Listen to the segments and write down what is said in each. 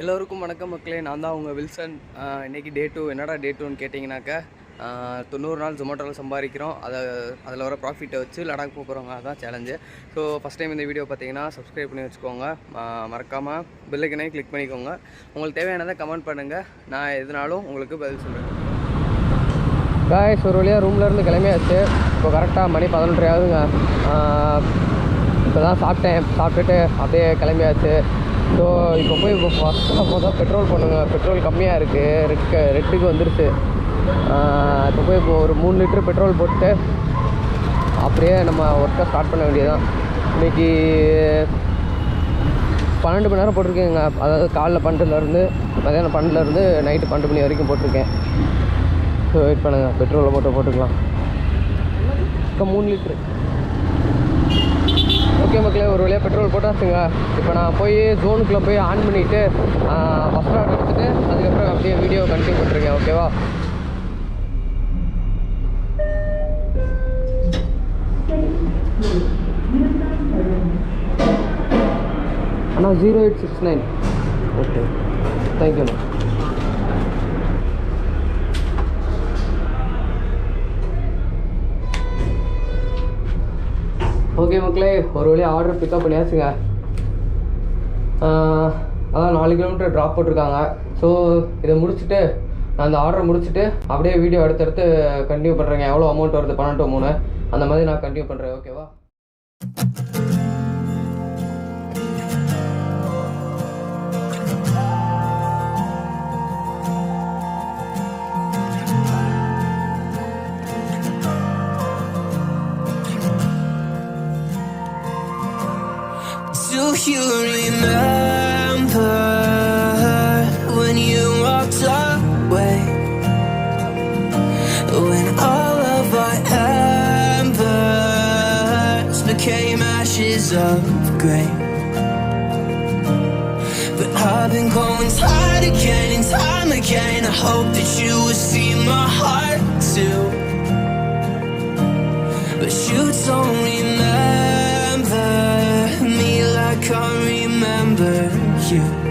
எல்லோருக்கும் வணக்கம் மக்களே நான் தான் உங்கள் வில்சன். இன்றைக்கி இன்னைக்கு டே டூ என்னடா டே டூன்னு கேட்டிங்கனாக்கா தொண்ணூறு நாள் ஜொமேட்டோவில் சம்பாதிக்கிறோம். அதை அதில் வர ப்ராஃபிட்டை வச்சு லடாக் போகிறவங்க அதான் சேலஞ்சு ஸோ ஃபஸ்ட் டைம் இந்த வீடியோ பார்த்தீங்கன்னா சப்ஸ்கிரைப் பண்ணி வச்சுக்கோங்க. மறக்காமல் பெல்லைக்கனே கிளிக் பண்ணிக்கோங்க. உங்களுக்கு தேவையானதை கமெண்ட் பண்ணுங்கள் நான் எதுனாலும் உங்களுக்கு பதில் சொல்கிறேன் காய்ஸ் ஒரு வழியாக ரூம்லேருந்து கிளம்பியாச்சு. இப்போ கரெக்டாக மணி பதினொன்றரை ஆகுதுங்க இப்போ தான் சாப்பிட்டேன் சாப்பிட்டுட்டு அப்படியே கிளம்பியாச்சு. ஸோ இப்போ போய் இப்போ ஃபஸ்ட்டாக மொதல் பெட்ரோல் பண்ணுங்க. பெட்ரோல் கம்மியாக இருக்குது ரெட்க்கு ரெட்டுக்கு வந்துருச்சு. இப்போ போய் இப்போ ஒரு மூணு லிட்டர் பெட்ரோல் போட்டு அப்படியே நம்ம ஒர்க்கை ஸ்டார்ட் பண்ண வேண்டியதுதான். இன்றைக்கி பன்னெண்டு மணி நேரம் போட்டிருக்கேங்க. அதாவது காலைல பன்னெண்டுலேருந்து மதியானம் பன்னெண்டுலேருந்து நைட்டு பன்னெண்டு மணி வரைக்கும் போட்டிருக்கேன். ஸோ வெயிட் பண்ணுங்கள் பெட்ரோலை போட்டு போட்டுக்கலாம். இப்போ மூணு லிட்ரு ஓகே மக்களே ஒரு வழியாக பெட்ரோல் போட்டாச்சுங்க. இப்போ நான் போய் ஜோனுக்குள்ளே போய் ஆன் பண்ணிவிட்டு ஃபஸ்ட் ஆர்டர் எடுத்துகிட்டு அதுக்கப்புறம் அப்படியே வீடியோ கண்டினியூ பண்ணிருக்கேன் ஓகேவா அண்ணா zero eight six nine okay தேங்க்யூண்ணா ஓகே மக்களே ஒரு வழியாக ஆர்டர் பிக்கப் பண்ணியாச்சுங்க. அதான் நாலு கிலோமீட்டர் ட்ராப் போட்டிருக்காங்க. ஸோ இதை முடிச்சுட்டு நான் அந்த ஆர்டரை முடிச்சுட்டு அப்படியே வீடியோ அடுத்தடுத்து கண்டினியூ பண்ணுறேங்க எவ்வளோ அமௌண்ட் வருது? பன்னெண்டு மூணு. அந்த மாதிரி நான் கண்டினியூ பண்ணுறேன் ஓகேவா became ashes of grey. But I've been going time again and time again. I hope that you will see my heart too. But you don't remember me like I remember you.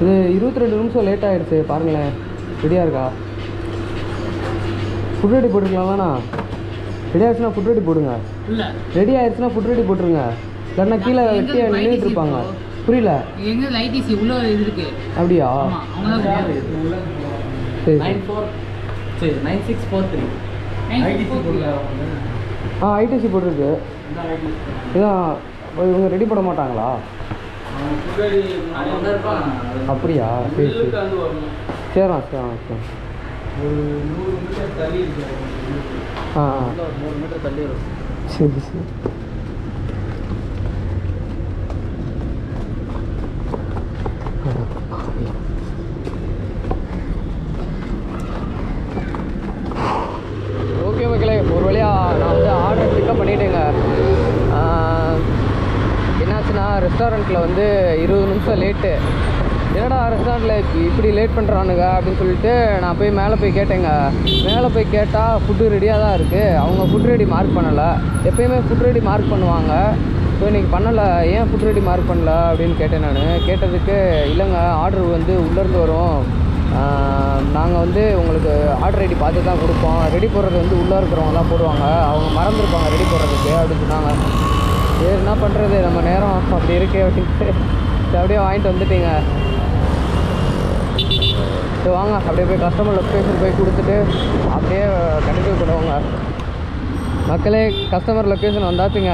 இது இருபத்தி ரெண்டு நிமிஷம் late ஆகிடுச்சு பாருங்களேன். ரெடியாக இருக்கா? Food ready போட்டுருக்கலாம்லண்ணா ready ஆயிடுச்சுன்னா ஃபுட் ரெடி போடுங்க. இல்ல. ரெடி ஆயிடுச்சுன்னா ஃபுட் ரெடி போட்டுருங்க. இல்லைன்னா கீழே light நின்றுட்டு இருப்பாங்க? புரியல? எங்க லைட் ஈஸி உள்ள இது இருக்கு. அப்படியா? சரி நைன் ஃபோர் சரி நைன் சிக்ஸ் ஃபோர் த்ரீ ஆ ஐடிசி போட்டிருக்கு. இதான் இவங்க ரெடி பண்ண மாட்டாங்களா? அப்படியா? சரி சரி. சரிண்ணா சரிண்ணா சரி ஆ ஆ. சரி சரி ஓகே மக்களே ஒரு வழியாக நான் வந்து ஆர்டர் பிக்கப் பண்ணிட்டேங்க ஆஹ், என்னாச்சுன்னா ரெஸ்டாரண்ட்டில் வந்து இருபது நிமிஷம் லேட்டு என்னடா ரெஸ்டாரண்ட்டில் இப்படி லேட் பண்ணுறானுங்க அப்படின்னு சொல்லிட்டு நான் போய் மேலே போய் கேட்டேங்க. மேலே போய் கேட்டால் ஃபுட்டு ரெடியாக தான் இருக்குது அவங்க ஃபுட் ரெடி மார்க் பண்ணலை. எப்பயுமே ஃபுட் ரெடி மார்க் பண்ணுவாங்க. ஸோ இன்றைக்கி பண்ணலை. ஏன் ஃபுட் ரெடி மார்க் பண்ணல அப்படின்னு கேட்டேன் நான். கேட்டதுக்கு இல்லைங்க ஆர்டர் வந்து உள்ளேருந்து வரும். நாங்கள் வந்து உங்களுக்கு ஆர்டர் ரெடி பார்த்து தான் கொடுப்போம். ரெடி போடுறது வந்து உள்ளே இருக்கிறவங்கலாம் போடுவாங்க. அவங்க மறந்துருப்பாங்க ரெடி போடுறதுக்கு அப்படின்னு சொன்னாங்க. சரி என்ன பண்ணுறது நம்ம நேரம் அப்படி இருக்கே அப்படின்ட்டு. சரி, அப்படியே வாங்கிட்டு வந்துட்டீங்க. சரி வாங்க. அப்படியே போய் கஸ்டமர் லொக்கேஷன் போய் கொடுத்துட்டு அப்படியே கண்டினியூ பண்ணுவாங்க மக்களே கஸ்டமர் லொக்கேஷன் வந்தாச்சுங்க.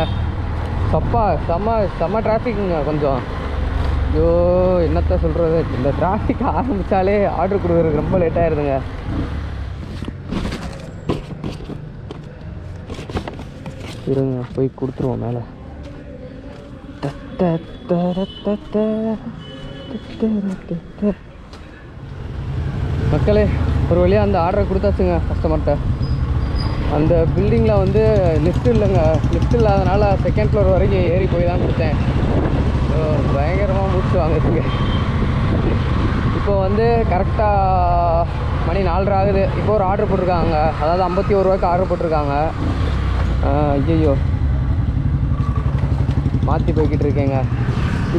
சப்பா செம்ம செம்ம டிராஃபிக்குங்க கொஞ்சம். ஐயோ என்னத்த சொல்கிறது இந்த டிராஃபிக் ஆரம்பித்தாலே ஆர்டர் கொடுக்குறதுக்கு ரொம்ப லேட் ஆயிருதுங்க. இருங்க போய் கொடுத்துருவோம் மேலே. மக்களே ஒரு வழியாக அந்த ஆர்டரை கொடுத்தாச்சுங்க கஸ்டமர்கிட்ட அந்த பில்டிங்கில் வந்து லிஃப்ட் இல்லைங்க. லிஃப்ட் இல்லாதனால செகண்ட் ஃப்ளோர் வரைக்கும் ஏறி போய் தான் கொடுத்தேன் ஸோ பயங்கரமாக மூச்சு வாங்குதுங்க. இப்போ வந்து கரெக்டாக மணி நாலரை ஆகுது. இப்போ ஒரு ஆர்டர் போட்டிருக்காங்க. அதாவது ஐம்பத்தி ஒரு ரூபாய்க்கு ஆர்டர் போட்டிருக்காங்க. ஐயோ மாற்றி போய்கிட்டு இருக்கேங்க.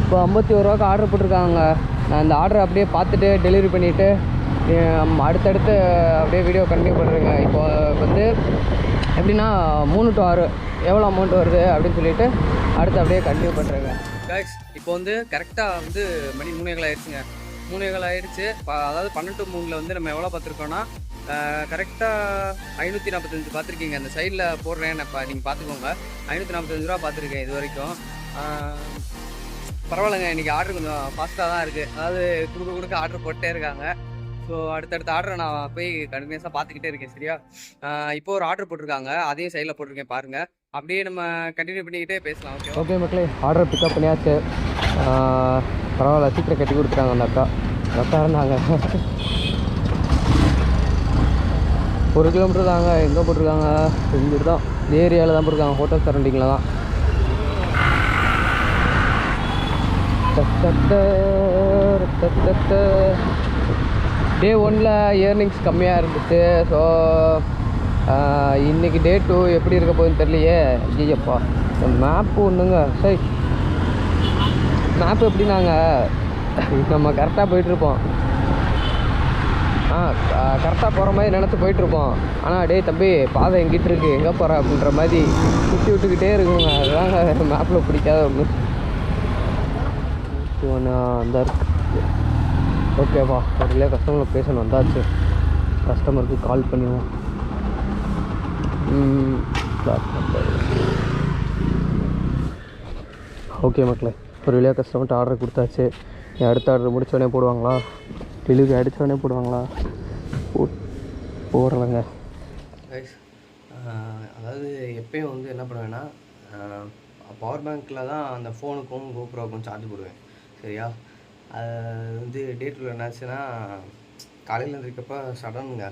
இப்போ ஐம்பத்தி ஒரு ரூபாய்க்கு ஆர்டர் போட்டிருக்காங்க. நான் இந்த ஆர்டரை அப்படியே பார்த்துட்டு டெலிவரி பண்ணிவிட்டு அடுத்தடுத்து அப்படியே வீடியோ கண்டினியூ பண்ணுறேங்க இப்போ வந்து எப்படின்னா மூணு டு ஆறு எவ்வளோ அமௌண்ட் வருது அப்படின்னு சொல்லிட்டு அடுத்து அப்படியே கண்டினியூ பண்ணுறேங்க கைஸ் இப்போ வந்து கரெக்டாக வந்து மணி மூணேகால் ஆயிடுச்சுங்க. மூணேகால் ஆயிடுச்சு. அதாவது பன்னெண்டு மூணில் வந்து நம்ம எவ்வளோ பார்த்துருக்கோன்னா கரெக்டாக ஐநூற்றி நாற்பத்தஞ்சு பார்த்துருக்கீங்க. அந்த சைடில் போடுறேன். இப்போ நீங்கள் பார்த்துக்கோங்க. ஐநூற்றி நாற்பத்தஞ்சு ரூபா பார்த்துருக்கேன் இது வரைக்கும். பரவாயில்லைங்க. இன்றைக்கி ஆர்டர் கொஞ்சம் ஃபாஸ்ட்டாக தான் இருக்குது அதாவது கொடுக்க கொடுக்க ஆர்டர் போட்டே இருக்காங்க. ஸோ அடுத்தடுத்த ஆர்டரை நான் போய் கண்டினியூஸாக பார்த்துக்கிட்டே இருக்கேன் சரியா? இப்போ ஒரு ஆர்டர் போட்டிருக்காங்க. அதையும் சைடில் போட்டிருக்கேன் பாருங்கள் அப்படியே நம்ம கண்டினியூ பண்ணிக்கிட்டே பேசலாம் ஓகே ஓகே மக்களே ஆர்டர் பிக்கப் பண்ணியாச்சு. பரவாயில்ல சீக்கிரம் கட்டி கொடுத்துட்டாங்க அந்த அக்கா. அக்கா இருந்தாங்க. ஒரு கிலோமீட்டர் தாங்க எங்கே போட்டிருக்காங்க? இங்கிட்டு தான். இந்த ஏரியாவில் தான் போட்டிருக்காங்க ஹோட்டல் சரௌண்டிங்கில் தான். டே ஒனில் இயர்னிங்ஸ் கம்மியாக இருந்துச்சு. ஸோ இன்றைக்கி டே டூ எப்படி இருக்க போகுதுன்னு தெரியலையே. ஐயப்பா மேப்பு ஒன்றுங்க சரி மேப் நாங்கள் நம்ம கரெக்டாக போயிட்டுருப்போம். ஆ கரெக்டாக போகிற மாதிரி நினச்சி போயிட்டுருப்போம். ஆனால் டேய் தம்பி பாதை எங்கிட்டு இருக்கு? எங்கே போகிற அப்படின்ற மாதிரி சுற்றி விட்டுக்கிட்டே இருக்குங்க அதுதாங்க மேப்பில் பிடிக்காத ஒன்று ஒன்று அந்த இருக்கு ஓகேவா ஒரு இல்லையா கஸ்டமரில் பேசணும் வந்தாச்சு. கஸ்டமருக்கு கால் பண்ணிடுவோம். ஓகே மக்களே ஒரு வழியாக கஸ்டமர்கிட்ட ஆர்டர் கொடுத்தாச்சு. அடுத்த ஆர்டர் முடித்தோடனே போடுவாங்களா? டெலிவரி அடித்தோடனே போடுவாங்களா? போ போடுறலங்க அதாவது எப்பயும் வந்து என்ன பண்ணுவேன்னா பவர் பேங்க்கில் தான் அந்த ஃபோனுக்கும் கோப்ரோக்கும் சார்ஜ் போடுவேன். சரியா? அது வந்து டேட்டில் என்னாச்சுன்னா காலையில் இருந்திருக்கப்ப சடனுங்க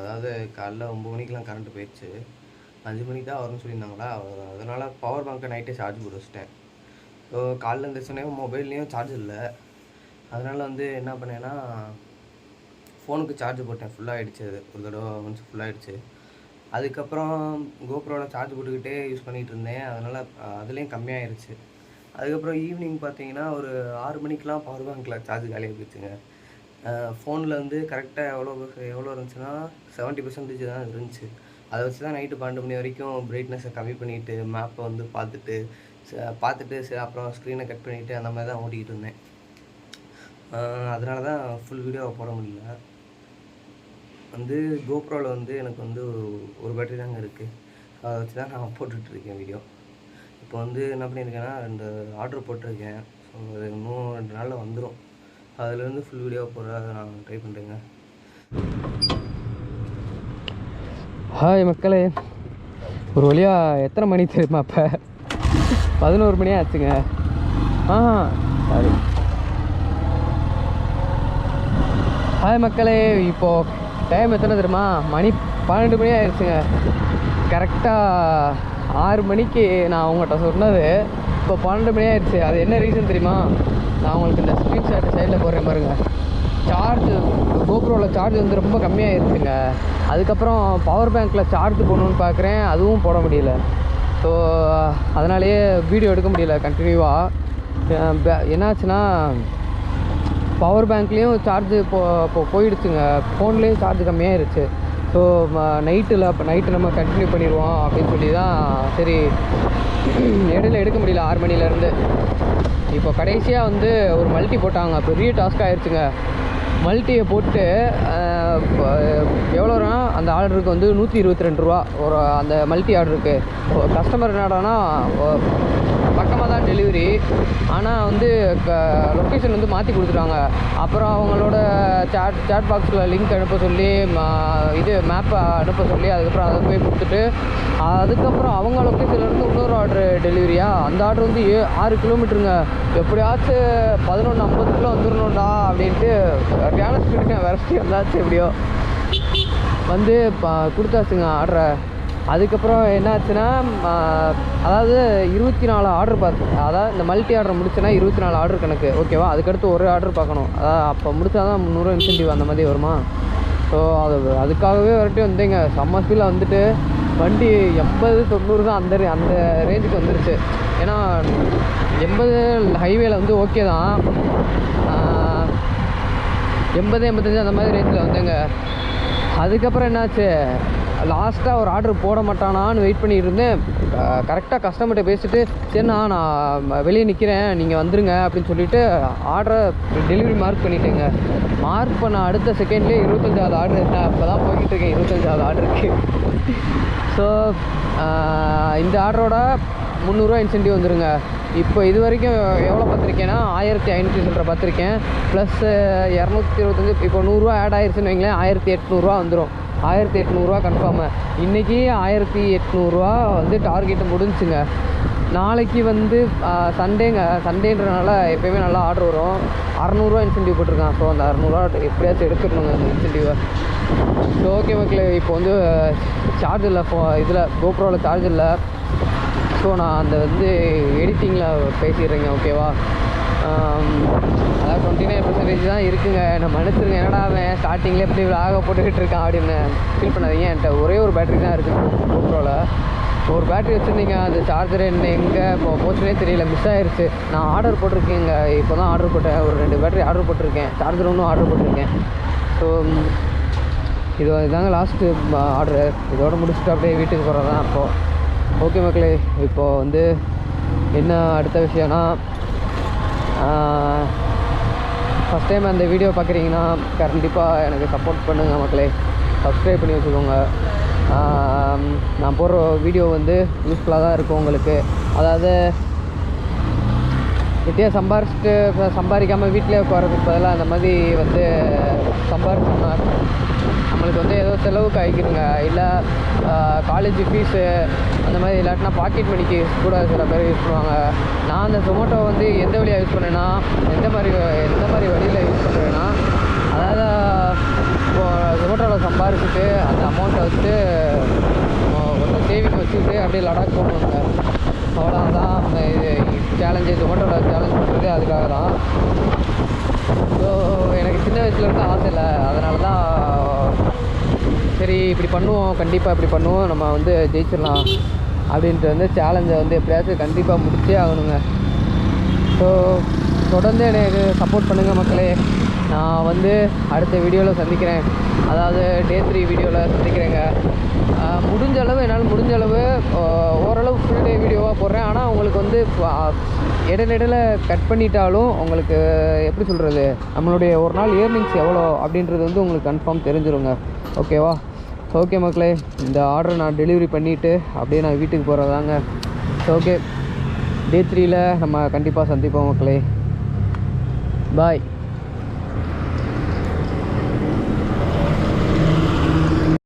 அதாவது காலைல ஒம்பது மணிக்கெலாம் கரண்ட் போயிடுச்சு அஞ்சு மணிக்கு தான் வரும்னு சொல்லியிருந்தாங்களா? அதனால் பவர் பேங்க்கை நைட்டே சார்ஜ் போட்டு வச்சிட்டேன். ஸோ காலைல இருந்துச்சுனே மொபைல்லையும் சார்ஜ் இல்லை. அதனால் வந்து என்ன பண்ணேன்னா ஃபோனுக்கு சார்ஜ் போட்டேன். ஃபுல்லாகிடுச்சு அது. ஒரு தடவை ஒன்ஸ் ஃபுல்லாகிடுச்சு அதுக்கப்புறம் கோப்ரோவில் சார்ஜ் போட்டுக்கிட்டே யூஸ் பண்ணிகிட்டு இருந்தேன். அதனால் அதுலேயும் கம்மியாகிடுச்சு அதுக்கப்புறம் ஈவினிங் பார்த்தீங்கன்னா ஒரு ஆறு மணிக்கெலாம் பவர் பேங்க்கில் சார்ஜ் காலியாக போயிடுச்சுங்க ஃபோனில் வந்து கரெக்டாக எவ்வளோ எவ்வளோ இருந்துச்சுன்னா செவன்ட்டி பர்சன்டேஜ் தான் இருந்துச்சு. அதை வச்சு தான் நைட்டு பன்னெண்டு மணி வரைக்கும் பிரைட்னஸை கம்மி பண்ணிவிட்டு மேப்பை வந்து பார்த்துட்டு ச- பார்த்துட்டு சரி அப்புறம் ஸ்க்ரீனை கட் பண்ணிவிட்டு அந்த மாதிரி தான் ஓட்டிகிட்டு இருந்தேன். அதனால தான் ஃபுல் வீடியோவை போட முடியல. வந்து கோப்ரோவில் வந்து எனக்கு வந்து ஒரு பேட்டரி தாங்க இருக்குது அதை வச்சு தான் நான் போட்டுட்ருக்கேன் வீடியோ இப்போ வந்து என்ன பண்ணியிருக்கேன்னா ரெண்டு ஆர்டர் போட்டிருக்கேன். ஸோ அது இன்னும் ரெண்டு நாளில் வந்துடும் அதுலேருந்து ஃபுல் வீடியோ போட நான் ட்ரை பண்ணுறேங்க ஹாய் மக்களே. ஒரு வழியாக எத்தனை மணி தெரியுமா அப்போ? பதினோரு மணி ஆச்சுங்க. ஆ சாரி ஹாய் மக்களே இப்போது டைம் எத்தனை தெரியுமா? மணி பன்னெண்டு மணி ஆயிடுச்சுங்க கரெக்டாக ஆறு மணிக்கு நான் அவங்ககிட்ட சொன்னது இப்போ பன்னெண்டு மணி ஆயிடுச்சு. அது என்ன ரீசன் தெரியுமா? நான் உங்களுக்கு இந்த ஸ்க்ரீன்ஷாட் சைடில் போடுறேன் பாருங்க. சார்ஜ் கோப்ரோவில் சார்ஜ் வந்து ரொம்ப கம்மியாகிருச்சுங்க அதுக்கப்புறம் பவர் பேங்க்கில் சார்ஜ் போடணுன்னு பார்க்குறேன் அதுவும் போட முடியல. ஸோ அதனாலேயே வீடியோ எடுக்க முடியல கண்டினியூவாக என்னாச்சுன்னா பவர் பேங்க்லேயும் சார்ஜு போ போயிடுச்சுங்க. ஃபோன்லேயும் சார்ஜ் கம்மியாயிருச்சு. ஸோ நைட்டில் இப்போ நைட்டு நம்ம கண்டினியூ பண்ணிடுவோம் அப்படின்னு சொல்லி தான் சரி இடையில எடுக்க முடியல ஆறு மணிலேருந்து இப்போ கடைசியாக வந்து ஒரு மல்டி போட்டாங்க. பெரிய டாஸ்க் ஆயிடுச்சுங்க மல்டியை போட்டு எவ்வளோனா அந்த ஆர்டருக்கு வந்து நூற்றி இருபத்தி ரெண்டு ரூபா. ஒரு அந்த மல்டி ஆர்டருக்கு கஸ்டமர் என்னடானா தான் டெலிவரி ஆனால் வந்து லொக்கேஷன் வந்து மாற்றி கொடுத்துட்டாங்க. அப்புறம் அவங்களோட சேட் சேட் பாக்ஸில் லிங்க் அனுப்ப சொல்லி இது மேப்பை அனுப்ப சொல்லி அதுக்கப்புறம் அதை போய் கொடுத்துட்டு அதுக்கப்புறம் அவங்க லொக்கேஷன்லேருந்து இன்னொரு ஆர்டர் டெலிவரியா அந்த ஆர்டர் வந்து ஏ ஆறு கிலோமீட்டருங்க எப்படியாச்சும் பதினொன்று ஐம்பதுக்குள்ளே வந்துடணும்டா அப்படின்ட்டு சரியான ஸ்பீடுங்க விரட்டி வந்தாச்சு எப்படியோ. வந்து இப்போ கொடுத்தாச்சுங்க ஆர்டரை அதுக்கப்புறம் என்னாச்சுன்னா அதாவது இருபத்தி நாலு ஆர்டர் பார்த்து அதாவது இந்த மல்டி ஆர்டர் முடிச்சேன்னா இருபத்தி நாலு ஆர்டர் கணக்கு. ஓகேவா? அதுக்கடுத்து ஒரு ஆர்டர் பார்க்கணும். அதாவது அப்போ முடிச்சா தான் முந்நூறு இன்சென்டிவ் அந்த மாதிரி வருமா? ஸோ அது அதுக்காகவே வரட்டி வந்தேங்க செம்ம ஸ்பீடில் வந்துட்டு வண்டி எண்பது தொண்ணூறு தான் அந்த ரே- அந்த ரேஞ்சுக்கு வந்துருச்சு. ஏன்னா எண்பது ஹைவேல வந்து ஓகே தான். எண்பது எண்பத்தஞ்சு அந்த மாதிரி ரேஞ்சில் வந்தேங்க. அதுக்கப்புறம் என்னாச்சு? லாஸ்ட்டாக ஒரு ஆர்டர் போட மாட்டானான்னு வெயிட் பண்ணிட்டு இருந்தேன் கரெக்டாக கஸ்டமர்கிட்ட பேசிட்டு சரிண்ணா நான் வெளியே நிற்கிறேன் நீங்கள் வந்துருங்க அப்படின்னு சொல்லிட்டு ஆர்டரை டெலிவரி மார்க் பண்ணிட்டேங்க. மார்க் பண்ண அடுத்த செகண்ட்லேயே இருபத்தஞ்சாவது ஆர்டர் நான் இப்போ தான் போய்கிட்டு இருக்கேன் இருபத்தஞ்சாவது ஆர்டருக்கு ஸோ இந்த ஆர்டரோட முந்நூறுரூவா இன்சென்டிவ் வந்துருங்க. இப்போ இது வரைக்கும் எவ்வளோ பார்த்துருக்கேன்னா ஆயிரத்தி ஐநூற்றி சொல்கிற பார்த்துருக்கேன். ப்ளஸ் இரநூத்தி இருபத்தஞ்சி இப்போ நூறுரூவா ஆட் ஆயிடுச்சுன்னு வைங்களேன் ஆயிரத்தி எட்நூறுரூவா வந்துடும் ஆயிரத்தி எட்நூறுரூவா கன்ஃபார்மு இன்றைக்கி ஆயிரத்தி எட்நூறுரூவா வந்து டார்கெட்டு முடிஞ்சுங்க. நாளைக்கு வந்து சண்டேங்க சண்டேன்றனால எப்போயுமே நல்லா ஆர்டர் வரும். அறநூறுவா இன்சென்டிவ் போட்டிருக்கான். ஸோ அந்த அறநூறுவா எப்படியாச்சும் எடுத்துடணுங்க அந்த இன்சென்டிவை ஸோ ஓகே மக்களே இப்போ வந்து சார்ஜ் இல்லை. ஃபோ இதில் கோப்ரோவில் சார்ஜ் இல்லை. ஸோ நான் அந்த வந்து எடிட்டிங்கில் பேசிடுறேங்க ஓகேவா அதாவது டுவெண்ட்டி நைன் பர்சன்டேஜ் தான் இருக்குங்க. நான் மன்னிச்சிருங்க. என்னடா அவன் ஸ்டார்டிங்கில் எப்படி ஆக போட்டுக்கிட்டு இருக்கான் அப்படின்னு ஃபீல் பண்ணாதீங்க. என்கிட்ட ஒரே ஒரு பேட்டரி தான் இருக்குது கோப்ரோவில் ஒரு பேட்டரி வச்சுருந்தீங்க. அந்த சார்ஜர் என்ன எங்கே இப்போ போச்சுனே தெரியல. மிஸ் ஆயிடுச்சு நான் ஆர்டர் போட்டிருக்கேங்க. இப்போ தான் ஆர்டர் போட்டேன். ஒரு ரெண்டு பேட்டரி ஆர்டர் போட்டிருக்கேன். சார்ஜர் ஒன்றும் ஆர்டர் போட்டிருக்கேன். ஸோ இது இதாங்க லாஸ்ட்டு ஆர்டரு இதோட முடிச்சுட்டு அப்படியே வீட்டுக்கு போகிறது தான் அப்போது ஓகே மக்களே இப்போது வந்து என்ன அடுத்த விஷயம்னா ஃபஸ்ட் டைம் அந்த வீடியோ பார்க்குறீங்கன்னா கண்டிப்பாக எனக்கு சப்போர்ட் பண்ணுங்கள் மக்களே. சப்ஸ்கிரைப் பண்ணி வச்சுக்கோங்க. நான் போடுற வீடியோ வந்து யூஸ்ஃபுல்லாக தான் இருக்கும் உங்களுக்கு. அதாவது வெட்டியாக சம்பாரிச்சிட்டு சம்பாதிக்காமல் வீட்டிலே உட்காரதுக்கு பதிலாக அந்த மாதிரி வந்து சம்பாரிச்சோம்னா நம்மளுக்கு வந்து ஏதோ செலவுக்கு ஆகிக்கிறோங்க இல்லை காலேஜ் ஃபீஸு அந்த மாதிரி இல்லாட்டினா பாக்கெட் மணிக்கு கூட சில பேர் யூஸ் பண்ணுவாங்க. நான் அந்த ஜொமேட்டோ வந்து எந்த வழியாக யூஸ் பண்ணேன்னா எந்த மாதிரி எந்த மாதிரி வழியில் யூஸ் பண்ணுறேன்னா அதாவது இப்போது ஜொமேட்டோவில் சம்பாரிச்சுட்டு அந்த அமௌண்ட்டை வச்சு கொஞ்சம் சேவிங் வச்சுக்கிட்டு அப்படியே லடாக் போகணுங்க. அவ்வளோதான் இது சேலஞ்சு ஜொமேட்டோவில் சேலஞ்ச் பண்ணுறது அதுக்காக தான் ஸோ எனக்கு சின்ன வயசுலேருந்து ஆசை இல்லை. அதனால தான் சரி இப்படி பண்ணுவோம். கண்டிப்பாக இப்படி பண்ணுவோம். நம்ம வந்து ஜெயிச்சிடலாம் அப்படின்ட்டு வந்து சேலஞ்சை வந்து எப்படியாச்சும் கண்டிப்பாக முடிச்சே ஆகணுங்க. ஸோ தொடர்ந்து எனக்கு சப்போர்ட் பண்ணுங்கள் மக்களே. நான் வந்து அடுத்த வீடியோவில் சந்திக்கிறேன். அதாவது டே த்ரீ வீடியோவில் சந்திக்கிறேங்க. முடிஞ்ச அளவு என்னால் முடிஞ்ச அளவு ஓரளவு ஃபுல் டே வீடியோவாக போடுறேன். ஆனால் உங்களுக்கு வந்து ஆஹ் இடையில கட் பண்ணிட்டாலும் உங்களுக்கு எப்படி சொல்கிறது நம்மளுடைய ஒரு நாள் இயர்னிங்ஸ் எவ்வளோ அப்படின்றது வந்து உங்களுக்கு கன்ஃபார்ம் தெரிஞ்சிருங்க. ஓகேவா ஓகே மக்களே இந்த ஆர்டரை நான் டெலிவரி பண்ணிவிட்டு அப்படியே நான் வீட்டுக்கு போகிறதாங்க ஓகே டே த்ரீயில் நம்ம கண்டிப்பாக சந்திப்போம் மக்களே. பாய்